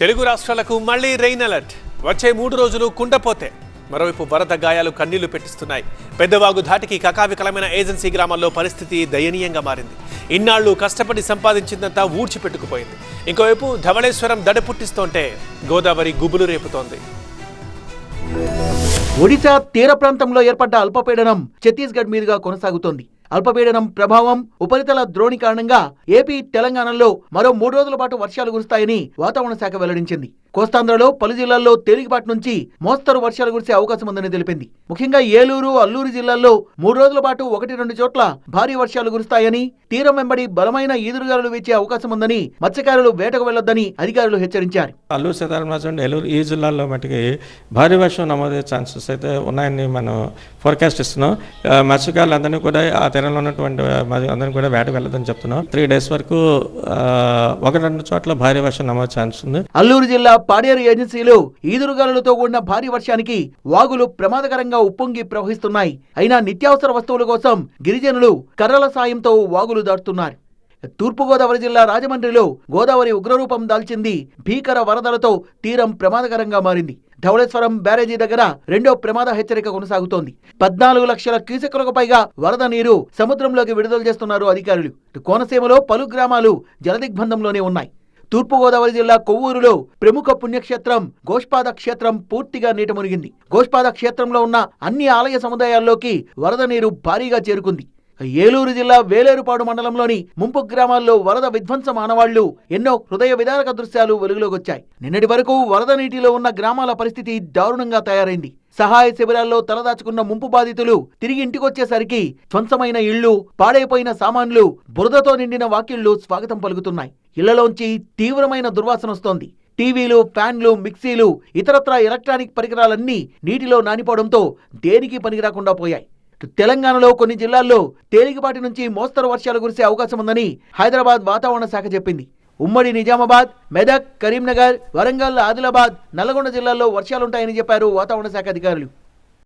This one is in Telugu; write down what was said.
తెలుగు రాష్ట్రాలకు మళ్ళీ రెయిన్ అలర్ట్. వచ్చే మూడు రోజులు కుండపోతే. మరోవైపు వరద గాయాలు కన్నీళ్ళు పెట్టిస్తున్నాయి. పెద్దవాగు ధాటికి కకావికలమైన ఏజెన్సీ గ్రామాల్లో పరిస్థితి దయనీయంగా మారింది. ఇన్నాళ్ళు కష్టపడి సంపాదించిందంతా ఊడ్చిపెట్టుకుపోయింది ఇంకోవైపు ధవళేశ్వరం దడ పుట్టిస్తోంటే గోదావరి గుబులు రేపుతోంది. ఒడిశా తీర ప్రాంతంలో ఏర్పడ్డ అల్పపీడనం ఛత్తీస్గఢ్ మీదుగా కొనసాగుతోంది. అల్పపీడనం ప్రభావం ఉపరితల ద్రోణి కారణంగా ఏపీ తెలంగాణలో మరో మూడు రోజుల పాటు వర్షాలు కురుస్తాయని వాతావరణ శాఖ వెల్లడించింది. కోస్తాంధ్రలో పలు జిల్లాల్లో తేలికపాటి నుంచి మోస్తరు వర్షాలు కురిసే అవకాశం ఉందని తెలిపింది. ముఖ్యంగా ఏలూరు అల్లూరు జిల్లాల్లో మూడు రోజుల పాటు ఒకటి రెండు చోట్ల భారీ వర్షాలు కురుస్తాయని తీరం వెంబడి బలమైన ఈదురుగాలులు వీచే అవకాశం ఉందని మత్స్యకారులు వేటకు వెళ్ళొద్దని అధికారులు హెచ్చరించారు. అల్లూరు సీతారామరాజు ఏలూరు ఈ జిల్లాల్లో మటుకి భారీ వర్షం నమోదయ్యే ఛాన్సెస్ అయితే ఉన్నాయని మనం ఫోర్కాస్ట్ ఇస్తున్నాం. మత్స్యకారులందరినీ కూడా ఆ తీరంలో ఉన్నటువంటి అందరినీ కూడా వేటకు వెళ్ళదని చెప్తున్నాం. త్రీ డేస్ వరకు ఒక రెండు చోట్ల భారీ వర్షం నమోదు ఛాన్స్ ఉంది. అల్లూరు జిల్లా పాడేరు ఏజెన్సీలో ఈదురుగాలులతో కూడిన భారీ వర్షానికి వాగులు ప్రమాదకరంగా ఉప్పొంగి ప్రవహిస్తున్నాయి. అయినా నిత్యావసర వస్తువుల కోసం గిరిజనులు కర్రల సాయంతో వాగులు దాటుతున్నారు. తూర్పుగోదావరి జిల్లా రాజమండ్రిలో గోదావరి ఉగ్రరూపం దాల్చింది భీకర వరదలతో తీరం ప్రమాదకరంగా మారింది. ధవళేశ్వరం బ్యారేజీ దగ్గర రెండో ప్రమాద హెచ్చరిక కొనసాగుతోంది. పద్నాలుగు లక్షల క్యూసెక్కులకు పైగా వరద నీరు సముద్రంలోకి విడుదల చేస్తున్నారు అధికారులు. కోనసీమలో పలు గ్రామాలు జలదిగ్బంధంలోనే ఉన్నాయి. తూర్పుగోదావరి జిల్లా కొవ్వూరులో ప్రముఖ పుణ్యక్షేత్రం గోష్పాద క్షేత్రం పూర్తిగా నీట మునిగింది. గోష్పాద క్షేత్రంలో ఉన్న అన్ని ఆలయ సముదాయాల్లోకి వరద నీరు భారీగా చేరుకుంది. ఏలూరు జిల్లా వేలేరుపాడు మండలంలోని ముంపు గ్రామాల్లో వరద విధ్వంస మానవాళ్ళు ఎన్నో హృదయ విదారక దృశ్యాలు వెలుగులోకొచ్చాయి. నిన్నటి వరకు వరద నీటిలో ఉన్న గ్రామాల పరిస్థితి దారుణంగా తయారైంది. సహాయ శిబిరాల్లో తలదాచుకున్న ముంపు బాధితులు తిరిగి ఇంటికొచ్చేసరికి ధ్వంసమైన ఇళ్ళు పాడైపోయిన సామాన్లు బురదతో నిండిన వాకిళ్ళు స్వాగతం పలుకుతున్నాయి. ఇళ్ళలోంచి తీవ్రమైన దుర్వాసన వస్తోంది. టీవీలు ఫ్యాన్లు మిక్సీలు ఇతరత్ర ఎలక్ట్రానిక్ పరికరాలన్నీ నీటిలో నానిపోవడంతో దేనికి పనికిరాకుండా పోయాయి. తెలంగాణలో కొన్ని జిల్లాల్లో తేలికపాటి నుంచి మోస్తరు వర్షాలు కురిసే అవకాశం ఉందని హైదరాబాద్ వాతావరణ శాఖ చెప్పింది. ఉమ్మడి నిజామాబాద్ మెదక్ కరీంనగర్ వరంగల్ ఆదిలాబాద్ నల్గొండ జిల్లాల్లో వర్షాలుంటాయని చెప్పారు వాతావరణ శాఖ అధికారులు.